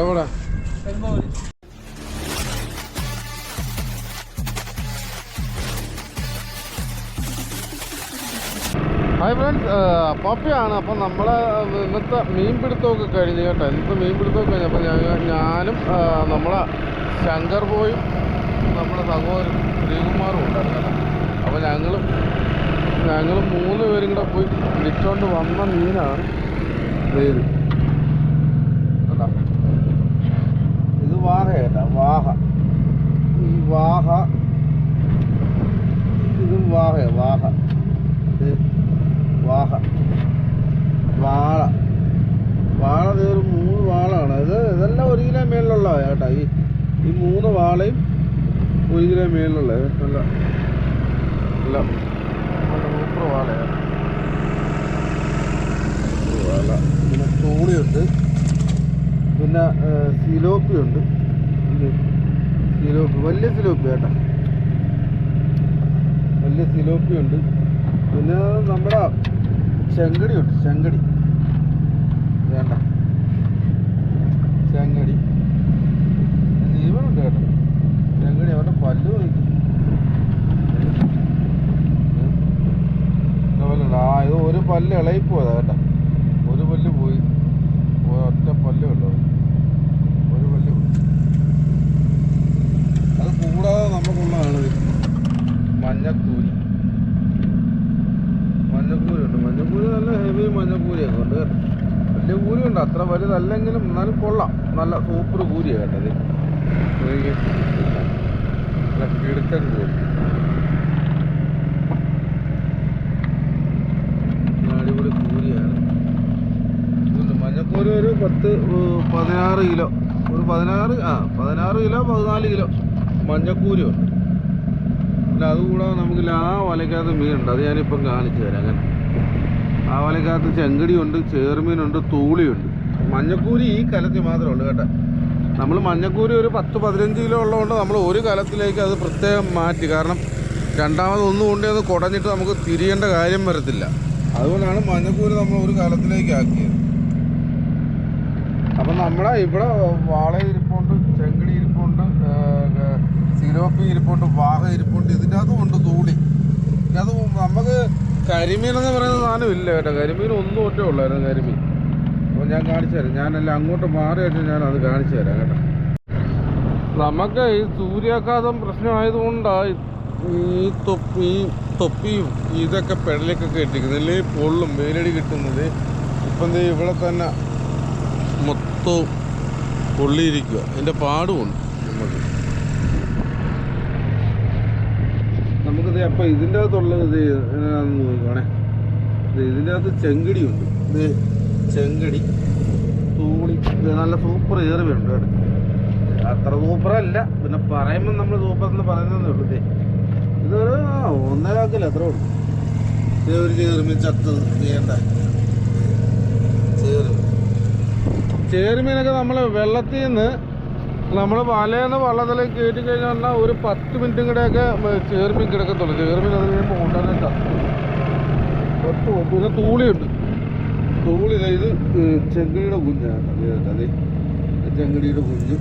എവിടെ hi friends പപ്പിയാണ്. അപ്പം നമ്മളെ ഇന്നത്തെ മീൻ പിടുത്തമൊക്കെ കഴിഞ്ഞ് കേട്ടോ. ഇന്നത്തെ മീൻ പിടുത്തമൊക്കെ കഴിഞ്ഞ്. അപ്പം ഞങ്ങൾ ഞാനും ആ, നമ്മളെ ശങ്കർ ബോയും നമ്മുടെ സഹോദരൻ ശ്രീകുമാറും ഉണ്ടായിരുന്നു കേട്ടോ. അപ്പോൾ ഞങ്ങളും ഞങ്ങൾ മൂന്ന് പേരും കൂടെ പോയി വിളിച്ചോണ്ട് വന്ന മീനാണ്. ദേ ഇത് വാഹയല്ല വാഹ ഈ വാഹ ഇതും വാഹ ഇത് വാഹ വാള വാള ഒരു മൂന്ന് വാളാണ് ഇത് ഇതെല്ലാം ഒരു കിലോ മേളിലുള്ള ചേട്ടാ ഈ ഈ മൂന്ന് വാളയും ഒരു കിലോ മേളിലുള്ള നല്ല നല്ല സൂപ്പർ വാളയാണ് വാള പിന്നെ തോണിയുണ്ട്. പിന്നെ സിലോപ്പിയുണ്ട്. സിലോപ്പി വലിയ സിലോപ്പി കേട്ടോ. വലിയ സിലോപ്പിയുണ്ട്. പിന്നെ നമ്മുടെ ചെങ്കടിയുണ്ട് ചെങ്കടി. വേണ്ട. ചെങ്കടി. ജീവനുണ്ട് കേട്ടോ. ചെങ്കടി അവരുടെ പല്ല് നോക്കി ആ ഇത് ഒരു പല്ല് ഇളയിപ്പോ കേട്ടോ. പല്ല് പോയി. ഒറ്റ പല്ലേ ഉള്ളൂ. ഒരു പല്ല് പോയി അത് കൂടാതെ നമുക്കുള്ളതാണ് മഞ്ഞക്കൂരി. മഞ്ഞക്കൂരി ഉണ്ട്. മഞ്ഞക്കൂരി നല്ല ഹെവി മഞ്ഞക്കൂരിയൊക്കെ ഉണ്ട് വലിയ കൂരി ഉണ്ട്. അത്ര വലുതല്ലെങ്കിലും എന്നാലും കൊള്ളാം. നല്ല സൂപ്പർ കൂരിയാണ് കേട്ടത്. നല്ല കിടുക്കൻ കൂരി നല്ല അടിപൊളി കൂരിയാണ് മഞ്ഞക്കൂരി ഒരു പത്ത് പതിനാറ് കിലോ. ഒരു പതിനാറ് ആ പതിനാറ് കിലോ പതിനാല് കിലോ മഞ്ഞക്കൂരി ഉണ്ട്. അല്ല അതുകൂടാതെ നമുക്ക് ആ വലയ്ക്കകത്ത് മീനുണ്ട് അത് ഞാനിപ്പം കാണിച്ചു തരാം അങ്ങനെ ആ വലയ്ക്കകത്ത് ചെങ്കടിയുണ്ട് ചേർമീനുണ്ട് തൂളിയുണ്ട് മഞ്ഞക്കൂരി ഈ കലത്തിൽ മാത്രമേ ഉള്ളൂ കേട്ടോ. നമ്മൾ മഞ്ഞക്കൂരി ഒരു പത്ത് പതിനഞ്ച് കിലോ ഉള്ളതുകൊണ്ട് നമ്മൾ ഒരു കലത്തിലേക്ക് അത് പ്രത്യേകം മാറ്റി. കാരണം രണ്ടാമത് ഒന്നും കൊണ്ടേ കുടഞ്ഞിട്ട് നമുക്ക് തിരിയേണ്ട കാര്യം വരത്തില്ല. അതുകൊണ്ടാണ് മഞ്ഞക്കൂരി നമ്മൾ ഒരു കലത്തിലേക്ക് ആക്കിയത്. അപ്പം നമ്മളെ ഇവിടെ വാള ഇരിപ്പുണ്ട് ചെങ്കിടി ഇരിപ്പുണ്ട് സിലോപ്പി ഇരിപ്പുണ്ട് വാഹ ഇരിപ്പുണ്ട് ഇതിന്റെ അതുമുണ്ട് തൂളി അത് നമുക്ക് കരിമീൻ എന്ന് പറയുന്ന സാധനം ഇല്ല കേട്ടോ. കരിമീൻ ഒന്നും ഒറ്റ ഉള്ളായിരുന്നു കരിമീൻ. അപ്പോൾ ഞാൻ കാണിച്ചു തരാം. ഞാനെല്ലാം അങ്ങോട്ട് മാറി വെച്ചാൽ ഞാൻ അത് കാണിച്ചു തരാം കേട്ടോ. നമുക്ക് ഈ സൂര്യാഘാതം പ്രശ്നമായതുകൊണ്ടാണ് ഈ തൊപ്പി തൊപ്പിയും ഇതൊക്കെ പെടലേക്കൊക്കെ ഇട്ടിരിക്കുന്നത്. അല്ലെങ്കിൽ പൊള്ളും വേലടി കിട്ടുന്നത്. ഇപ്പം ഇവിടെ തന്നെ മൊത്തവും പൊള്ളിയിരിക്കുക അതിന്റെ പാടുമുണ്ട് നമുക്ക് നമുക്കിത് അപ്പം ഇതിന്റെ അകത്തുള്ളത് ഇത് എന്നാന്ന് നോക്കണേ ഇത് ഇതിന്റെ അകത്ത് ചെങ്കടിയുണ്ട് ഇത് ചെങ്കടി തൂളി നല്ല സൂപ്പർ ഏറിവുണ്ട് അത്ര സൂപ്പറല്ല പിന്നെ പറയുമ്പോൾ നമ്മൾ സൂപ്പർ എന്ന് പറയുന്നതേ ഉള്ളൂ. ഇതേ ഇതൊരു ഒന്നരാക്കില്ല അത്ര ഉള്ളൂ. ഇതേ ഒരു ചേർമീൻ ചത്ത് ചെയ്യണ്ട ചേർമീൻ ചേരുമീനൊക്കെ നമ്മൾ വെള്ളത്തിൽ നിന്ന് നമ്മൾ വലയെന്ന് വള്ളത്തിലേക്ക് കയറ്റി കഴിഞ്ഞാൽ ഒരു പത്ത് മിനിറ്റും കൂടെയൊക്കെ ചേർമീൻ കിടക്കത്തുള്ളൂ. ചേർമീൻ അത് കഴിയുമ്പോൾ ചത്തു പിന്നെ തൂളിയുണ്ട്. തൂളി ഇത് ചെങ്കടിയുടെ കുഞ്ഞാണ്. അതെ ചെങ്കടിയുടെ കുഞ്ഞ്.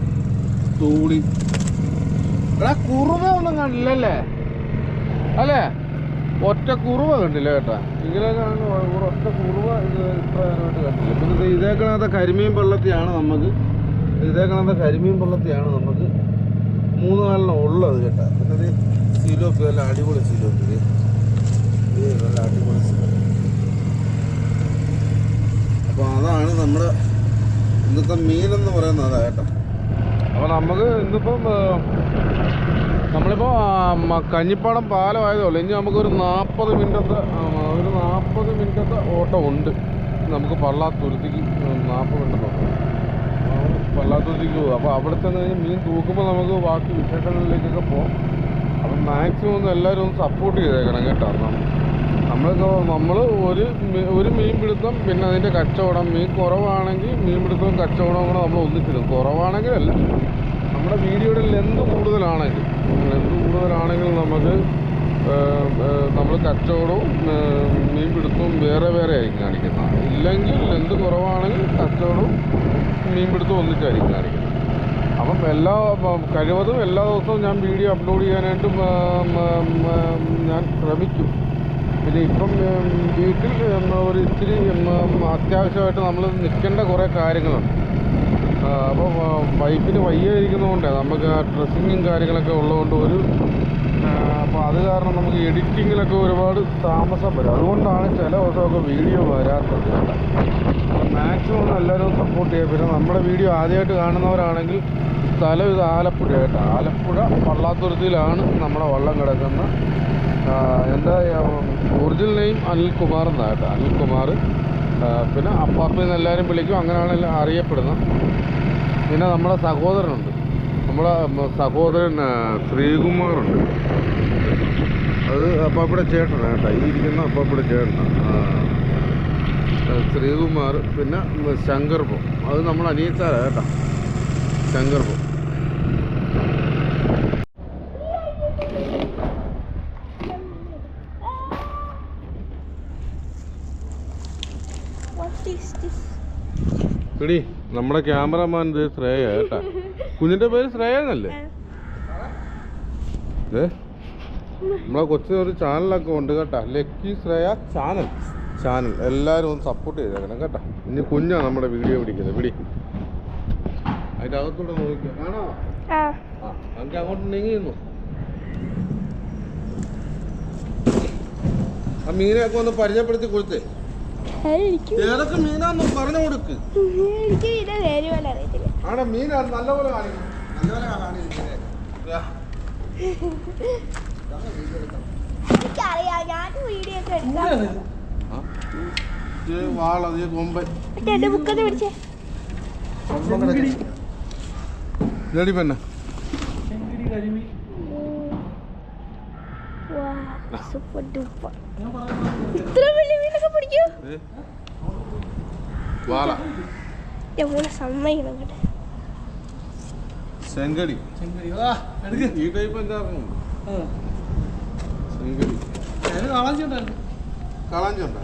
തൂളി. എടാ കുറുവ ഒന്നും കണ്ടില്ലല്ലേ? അല്ലേ? ഒറ്റ കുറുവ കണ്ടില്ല കേട്ടാ. ഇങ്ങനെ കാണുന്ന ഒരു ഒറ്റ കുറുവ ഇത് ഇത്ര നേരമായിട്ട് കണ്ടില്ല പിന്നെ ഇതേ കരിമീൻ പള്ളത്തിയാണ് നമുക്ക്. ഇതേക്കണത്തെ കരിമീൻ പള്ളത്തിയാണ് നമുക്ക് മൂന്ന് നാലെണ്ണം ഉള്ളത് കേട്ടാ. പിന്നെ ഇത് സിലോപ്പി നല്ല അടിപൊളി സിലോപ്പി ഇത് ഇത് നല്ല അടിപൊളി സിലോപ്പി. അപ്പോൾ അതാണ് നമ്മുടെ ഇന്നത്തെ മീനെന്ന് പറയുന്നത് അതാ കേട്ടോ. അപ്പോൾ നമുക്ക് ഇന്നിപ്പം നമ്മളിപ്പോ നമ്മളിപ്പോൾ കഞ്ഞിപ്പാടം പാലമായതേ ഉള്ളൂ. ഇനി നമുക്കൊരു നാൽപ്പത് മിനിറ്റ് ഒരു നാൽപ്പത് മിനിറ്റത്തെ ഓട്ടം ഉണ്ട് നമുക്ക് പള്ളാത്തുരുത്തിക്ക് നാൽപ്പത് മിനിറ്റ് നോക്കാം. പള്ളാത്തുരുത്തിക്ക് പോകും അപ്പോൾ അവിടെ ചെന്ന് മീൻ തൂക്കുമ്പോൾ നമുക്ക് ബാക്കി വിശേഷങ്ങളിലേക്കൊക്കെ പോകാം അപ്പം മാക്സിമം ഒന്ന് എല്ലാവരും ഒന്ന് സപ്പോർട്ട് ചെയ്തേക്കണം കേട്ടോ. നമ്മൾക്ക് നമ്മൾ ഒരു ഒരു മീൻ പിടുത്തം പിന്നെ അതിന്റെ കച്ചവടം. മീൻ കുറവാണെങ്കിൽ മീൻ പിടുത്തവും കച്ചവടവും കൂടെ നമ്മൾ ഒന്നിച്ചിടും. കുറവാണെങ്കിലല്ല നമ്മുടെ വീഡിയോയുടെ ലെന്ത് കൂടുതലാണെങ്കിൽ ലെന്ത് കൂടുതലാണെങ്കിൽ നമുക്ക് നമ്മൾ കച്ചവടവും മീൻ പിടുത്തവും വേറെ വേറെ ആയിരിക്കും കാണിക്കുന്നത്. ഇല്ലെങ്കിൽ എന്ത് കുറവാണെങ്കിൽ കച്ചവടവും മീൻ പിടുത്തവും ഒന്നിച്ചായിരിക്കും കാണിക്കുന്നത്. അപ്പം എല്ലാ കഴിവതും എല്ലാ ദിവസവും ഞാൻ വീഡിയോ അപ്ലോഡ് ചെയ്യാനായിട്ട് ഞാൻ ശ്രമിക്കും. പിന്നെ ഇപ്പം വീട്ടിൽ ഒരു ഇത്തിരി അത്യാവശ്യമായിട്ട് നമ്മൾ നിൽക്കേണ്ട കുറേ കാര്യങ്ങളുണ്ട്. അപ്പോൾ വൈഫിന് വയ്യ ഇരിക്കുന്നതുകൊണ്ട് നമുക്ക് ആ ഡ്രസ്സിങ്ങും കാര്യങ്ങളൊക്കെ ഉള്ളതുകൊണ്ട് ഒരു അപ്പോൾ അത് കാരണം നമുക്ക് എഡിറ്റിങ്ങിലൊക്കെ ഒരുപാട് താമസം വരും. അതുകൊണ്ടാണ് ചില ദിവസമൊക്കെ വീഡിയോ വരാത്തത്. മാക്സിമം എല്ലാവരും സപ്പോർട്ട് ചെയ്യുക. പിന്നെ നമ്മുടെ വീഡിയോ ആദ്യമായിട്ട് കാണുന്നവരാണെങ്കിൽ സ്ഥലം ഇത് ആലപ്പുഴ കേട്ടോ. ആലപ്പുഴ വള്ളാത്തുരുത്തിയിലാണ് നമ്മുടെ വള്ളം കിടക്കുന്ന എന്റെ ഒറിജിനൽ നെയിം അനിൽകുമാർ എന്നാണ് കേട്ടോ. അനിൽകുമാർ. പിന്നെ പിന്നെ നിന്ന് എല്ലാവരും വിളിക്കും. അങ്ങനെയാണ് എല്ലാം അറിയപ്പെടുന്നത്. പിന്നെ നമ്മുടെ സഹോദരനുണ്ട്. നമ്മളെ സഹോദരൻ ശ്രീകുമാറുണ്ട്. അത് അപ്പാപ്പയുടെ ചേട്ടനാണ് കേട്ടോ. ഈ ഇരിക്കുന്ന അപ്പാപ്പയുടെ ചേട്ടനാണ് ശ്രീകുമാർ പിന്നെ ഉം, അത് നമ്മൾ അനിയത്താരാ കേട്ടോ. ശങ്കർപോ എടി നമ്മുടെ ക്യാമറമാൻ ഇത് ശ്രേയ കേട്ടാ. കുഞ്ഞിന്റെ പേര് ശ്രേയ എന്നല്ലേ ഏ നമ്മളെ കൊച്ചിന് ഒരു ചാനലൊക്കെ ഉണ്ട് കേട്ടാ. Lucky Shreya channel. ചാനൽ. എല്ലാവരും ഒന്ന് സപ്പോർട്ട് ചെയ്തേക്കണം കേട്ടാ. ഇനി കുഞ്ഞാ നമ്മുടെ വീഡിയോ പിടിക്കുന്നത്. പിടി. അതിന്റെ അകത്തൂടെ നോക്കിയോ കാണാ ആ. നമുക്ക് അങ്ങോട്ട് നീങ്ങിയിരുന്നു ആ മീനെയൊക്കെ ഒന്ന് പരിചയപ്പെടുത്തി കൊടുത്തേ. ഏതൊക്കെ മീനാന്ന് പറഞ്ഞു കൊടുക്ക്. എനിക്ക് ഇത് വരുവാൻ അറിയത്തില്ല. ആടെ മീൻ നല്ലപോലെ കാണിക്കും നല്ലപോലെ എനിക്കറിയാം ഞാൻ വീഡിയോ ഒക്കെ എടുക്കാം. വാള കൊമ്പൻ മറ്റേ എന്റെ ബുക്കൊന്ന് പിടിച്ചേ. പെണ്ണ സൂപ്പർ ഡൂപ്പർ ഇത്ര വലിയ മീനൊക്കെ പിടിക്കൂ. വാള. സമ്മതിക്കണം കേട്ടോ ചെങ്കടി. ഈ ടൈപ്പ് എന്താ ചെങ്കടി. കളഞ്ചുണ്ടോ.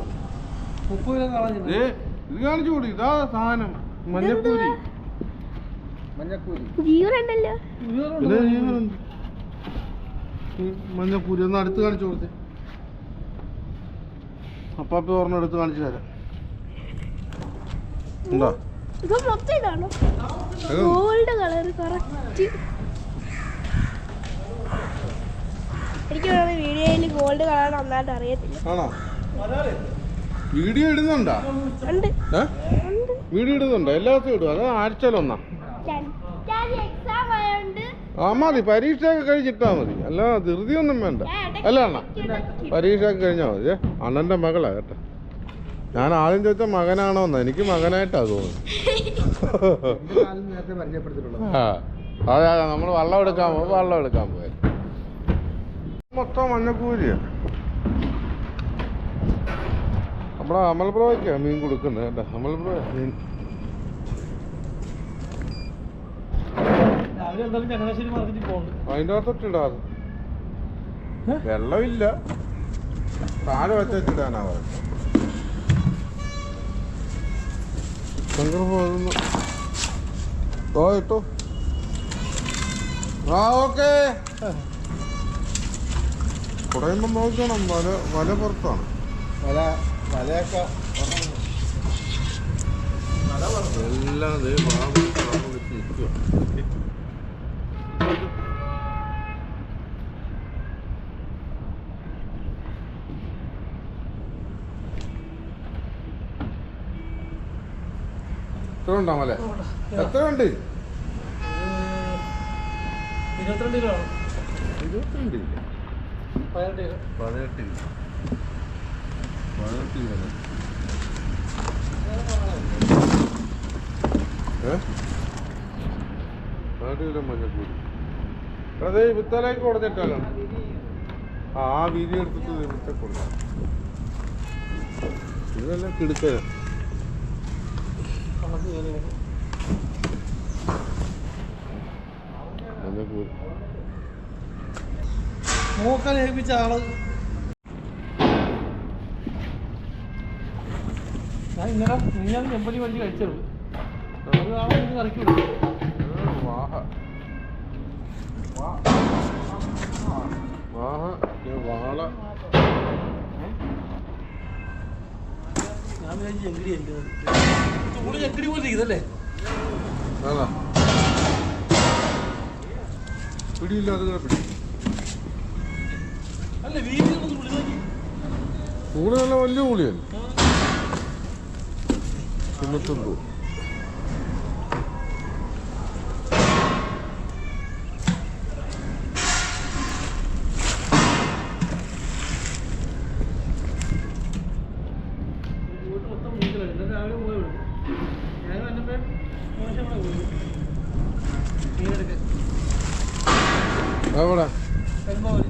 ഏ ഇത് കാണിച്ചു കൂടി ഇതാ സാധനം. മഞ്ഞപ്പൂരി. മഞ്ഞപ്പൂരി. ഒന്ന് അടുത്ത് കാണിച്ചു കൊടുത്തേ. അപ്പാപ്പി ഓർമ്മ എടുത്ത് കാണിച്ചു തരാം. ഉണ്ടോ? ഇപ്പൊ മൊത്തം ഇതാണോ ഗോൾഡ് കളർ കറക്റ്റ് എനിക്ക് തോന്നുന്നു വീഡിയോയിൽ ഗോൾഡ് കളർ നന്നായിട്ട് അറിയത്തില്ല. ആണോ? വീഡിയോ ഇടുന്നുണ്ടോ? വീഡിയോ ഇടുന്നുണ്ടോ? എല്ലാ ദിവസവും ഇടും. അത് ആഴ്ചയിലൊന്നാ ആ മതി. പരീക്ഷയൊക്കെ കഴിഞ്ഞിട്ടാ മതി. അല്ല ധൃതിയൊന്നും വേണ്ട. അല്ല അണ്ണ. പരീക്ഷയൊക്കെ കഴിഞ്ഞാൽ മതി. അണ്ണന്റെ അണ്ണന്റെ മകളാ കേട്ടോ. ഞാൻ ആദ്യം ചോദിച്ച മകനാണോ എന്ന് എനിക്ക് മകനായിട്ടാ തോന്നുന്നു ആ അതെ അതെ നമ്മൾ വള്ളം എടുക്കാൻ പോകും വള്ളം എടുക്കാൻ പോയത് മൊത്തം മഞ്ഞക്കൂരിയാ നമ്മളെ അമൽ ബ്രോയ്ക്കാ മീൻ കൊടുക്കുന്നത് കേട്ടോ. അമൽ ബ്രോ മീൻ അതിന്റെ അകത്തൊട്ടിടാതെ വെള്ളമില്ല. താഴെ പറയുന്നത്. ശങ്കർ പോകുന്നു ഓ ഇട്ടോ ആ ഓക്കെ. കുടയുമ്പം നോക്കണം വല വല പുറത്താണ്. വല വലയൊക്കെ എല്ലാം ദേ വെച്ച് നിൽക്കുക മല എത്ര ഉണ്ട് ഇരുപത്തിരണ്ട് കിലോ ആണ്. ഇരുപത്തിരണ്ട് ഇല്ല പതിനെട്ട് കിലോ. പതിനെട്ടില്ല പതിനെട്ടില്ല ഏ? പതിനെട്ട് കിലോ മഞ്ഞക്കൂടി അതെ വിത്തലേക്ക് കൊടുത്തിട്ടല്ലോ ആ വീതി എടുത്തിട്ട് വിത്ത കൊടുക്കാം. ഇതെല്ലാം മഞ്ഞക്കൂടി നോക്കാൻ ഏൽപ്പിച്ച ആൾ. ഞാൻ ഇന്നലെ ഞാൻ ചെമ്പലി വലിച്ച് കഴിച്ചത്. അത് നാളെ ഇത് കറക്കി വിടും ആ, വാഹ. വാഹ. വാള ഞാൻ വിചാരിച്ചു ചെങ്കിടി എന്റെ ചൂട് ചെങ്കിടി പോലെ ഇരിക്കുന്നല്ലേ അതാ പിടിയില്ല അതിങ്ങനെ പിടി അല്ല നോക്കി. കൂടെ നല്ല വലിയ പുളിയല്ലേ തിന്നിട്ടുണ്ടോ വീട്ടിൽ മൊത്തം വീട്ടിലാണ് ഇന്നലെ രാവിലെ പോയി വിടും ഞാൻ വന്നപ്പോൾ മോശം കൂടെ പോയി മീനെടുക്കാൻ എവിടെ പെരുമ്പാവൂര്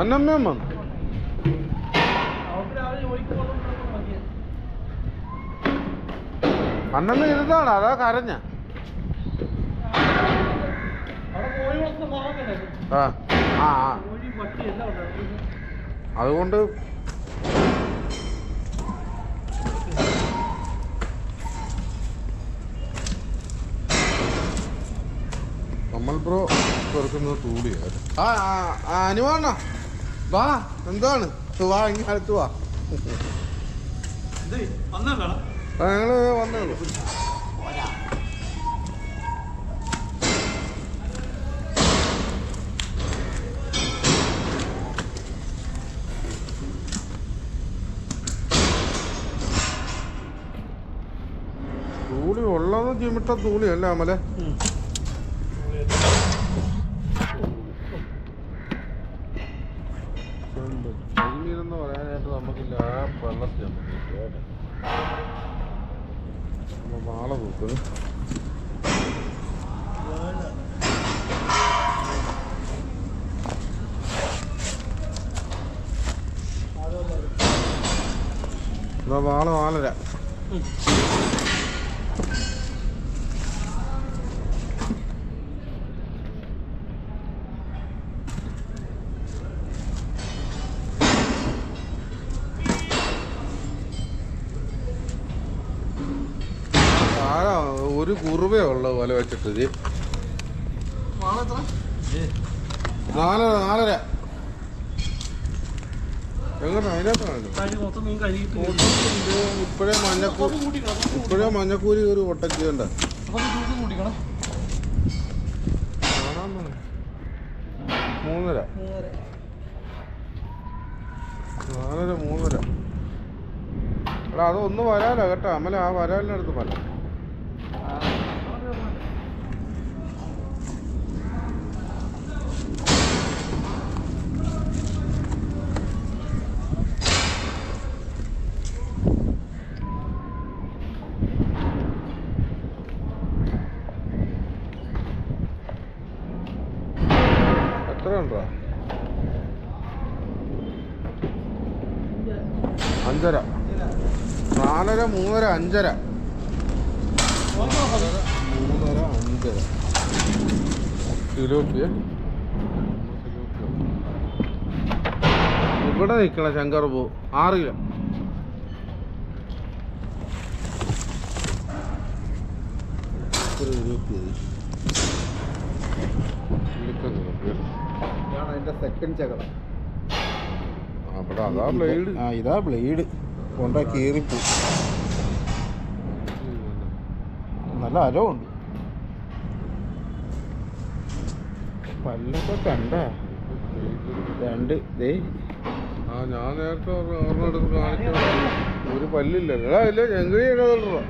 അന്നമ്മയും വന്നു അന്നമ്മ ഇരുന്നാണ് അതാ കരഞ്ഞ. ആ ആ അതുകൊണ്ട് നമ്മൾ ബ്രോ തുറക്കുന്നത് ആ, ആ അനുവാണ. വാ എന്താണ് വാ ഇങ്ങനെ അടുത്ത് വാ. ഞങ്ങൾ വന്നേ ഉള്ളൂ. തൂളി ഉള്ളത് ചിമിട്ട തൂളിയല്ല അമലെ? കരിമീനെന്ന് പറയാനായിട്ട് നമുക്കില്ല. ആ വെള്ളത്തിൽ നമുക്ക് കേട്ടോ നമ്മൾ വാള തൂക്കുന്നു വാള നാലര ഒരു കുറുവേ ഉള്ളു വല വെച്ചിട്ട് ഇത്. നാലര എങ്ങനെ അതിനകത്താണ് ഇപ്പോഴേ മഞ്ഞക്കൂ അപ്പം കൂട്ടിക്കണം അപ്പം ഇപ്പോഴേ മഞ്ഞക്കൂരി ഒരു ഒട്ടക്കുണ്ട് മൂന്നര. നാലര മൂന്നര. എടാ അതൊന്ന് വരാലോ കേട്ടോ. അമ്മല ആ വരാലിനടുത്ത് മല അഞ്ചര. മൂന്നര അഞ്ചര തിലോപ്പിയ ഇവിടെ നിൽക്കണ ശങ്കർ പൂ ആറ് കിലോ. ഇതാ ബ്ലേഡ് കൊണ്ട കീറിപ്പോ. നല്ല അരവുണ്ട്. പല്ലൊക്കെ കണ്ട. രണ്ട് ദേ. ആ ഞാൻ നേരത്തെ ഓർമ്മ എടുത്ത് കാണിക്കാൻ ഒരു പല്ലില്ല. എടാ ഇല്ല ചെങ്കടി ഇടതല്ലോ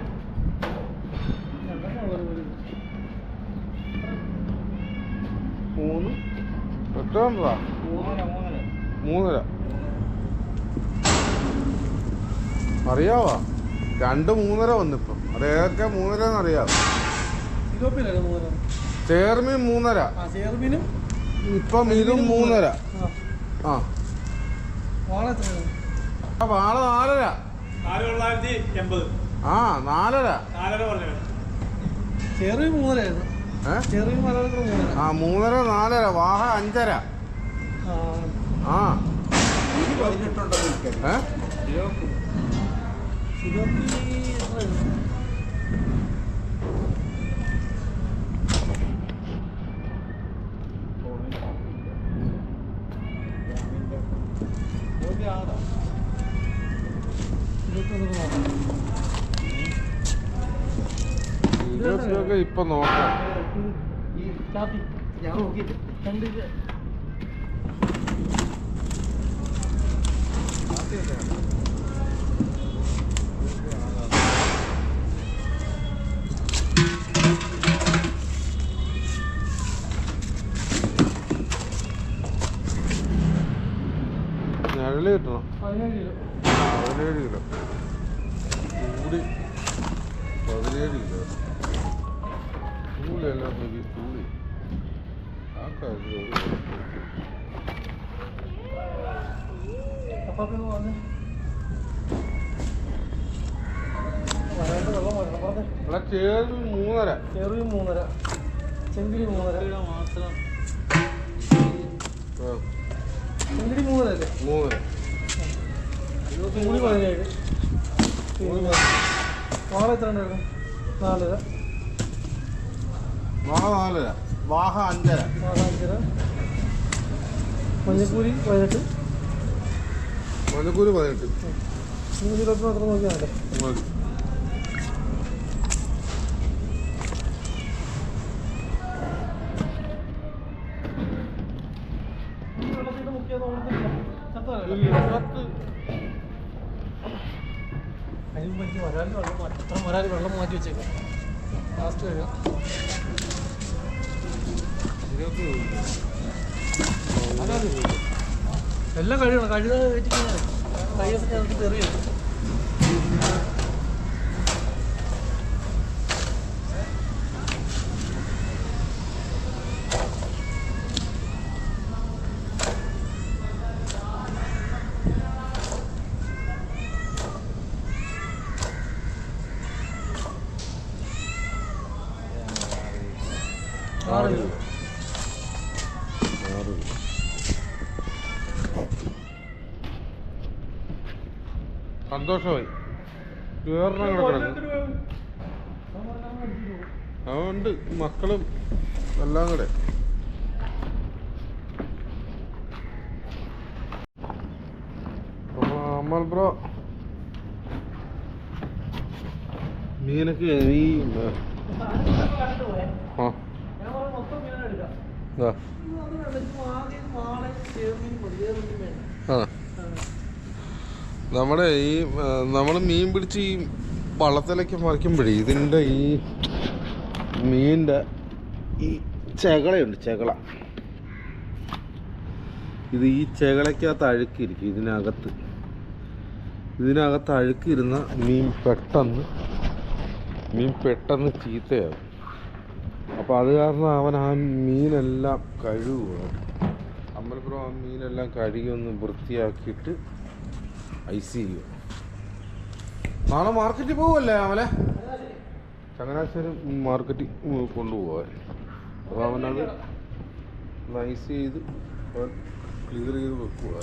മൂന്ന്. എത്ര മൂന്നര. അറിയാവോ? രണ്ട് മൂന്നര വന്നിപ്പം. അത് ഏതൊക്കെ മൂന്നര? എന്നറിയാം ചേർമി മൂന്നര ചേർമീൻ ഇപ്പം ഇതും മൂന്നര. ആ. വാള നാലര. ആ, നാലര. ആ മൂന്നര നാലര വാഹ അഞ്ചര. ആ. ഏ? ചെറിയ മലയാളത്തിൽ മൂന്നര ആ മൂന്നര നാലര വാഹ അഞ്ചര ആ ആ പതിനെട്ടുണ്ടെന്ന് ഏ ഇരുപത്തി എത്രയാണ് ഇരുപത്തൊന്ന് നോക്കാം ഇരുപത്തിയൊക്കെ ഇപ്പൊ നോക്കാം ഈ ചാത്തി ഞാൻ നോക്കിയിട്ട് നിഴൽ കിട്ടണം പതിനേഴ് കിലോ. കിലോ. കൂടി പതിനേഴ് കിലോ. നോക്കി ചൂളി ആ കാര്യം ചേർന്ന് മൂന്നര. ചെറിയ മൂന്നര. ചെങ്കിരി മൂന്നര. മാത്രം. ആ, മൂന്നര അല്ലേ മൂന്നര. ചൂടി പതിനേഴ്. വാള എത്ര ഉണ്ടായിരുന്നു നാലര വാഹ നാലര വാഹ അഞ്ചര വാള അഞ്ചര മഞ്ഞക്കൂലി പതിനെട്ട്. മഞ്ഞക്കൂര് പതിനെട്ട് മൂന്ന് മാത്രം നോക്കിയാൽ മതി മതി ഈ വെള്ളത്തിന്റെ മുക്കിയത് ഓർത്തില്ല ചത്തതല്ലേ? ഇല്ല, പത്ത് അതിന് മുമ്പ് എനിക്ക് വരാൽ വെള്ളം മാറ്റി അത്ര വരാൽ വെള്ളം മാറ്റി വെച്ചേക്കാം ലാസ്റ്റ് വരിക എല്ലാം കഴിയണം. കഴിയുന്നത് കൈയൊക്കെ ഞങ്ങൾക്ക് തെറിയാണ് ആറ് കിലോ ആറ് കിലോ സന്തോഷമായി. വേറെ കിടക്കണം. അതുകൊണ്ട് മക്കളും എല്ലാം കൂടെ. അമ്മൽ അമൽ ബ്രോ മീനൊക്കെ ഈ ആ. ആ ആദ്യം മാളെ ചേർമീൻ മതി വേറൊന്നും വേണ്ട ആ നമ്മുടെ ഈ നമ്മൾ മീൻ പിടിച്ച് ഈ വള്ളത്തിലേക്ക് മറിക്കുമ്പോഴേ ഇതിന്റെ ഈ മീനിന്റെ ഈ ചെകളയുണ്ട് ചെകള. ഇത് ഈ ചെകളയ്ക്കകത്ത് അഴുക്കിരിക്കും ഇതിനകത്ത്. ഇതിനകത്ത് അഴുക്കിരുന്ന മീൻ പെട്ടെന്ന് മീൻ പെട്ടെന്ന് ചീത്തയാകും. അപ്പോൾ അത് കാരണം അവൻ ആ മീനെല്ലാം കഴുകുക അമ്പലപ്പുറം ആ മീനെല്ലാം കഴുകി ഒന്ന് വൃത്തിയാക്കിയിട്ട് ഐസ് യു. നാളെ മാർക്കറ്റിൽ പോവല്ലേ അവലെ ചങ്ങനാശ്ശേരി മാർക്കറ്റിൽ കൊണ്ടുപോകാൻ അപ്പോൾ അവനത് ഐസ് ചെയ്ത് അവൻ ക്ലിയർ ചെയ്ത് വെക്കുക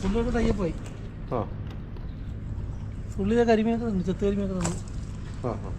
പുള്ളിയുടെ ആ. ഉള്ളിലെ കരിമീനൊക്കെ തന്നു ചെത്ത് കരിമീനൊക്കെ തന്നു. ആ ആ.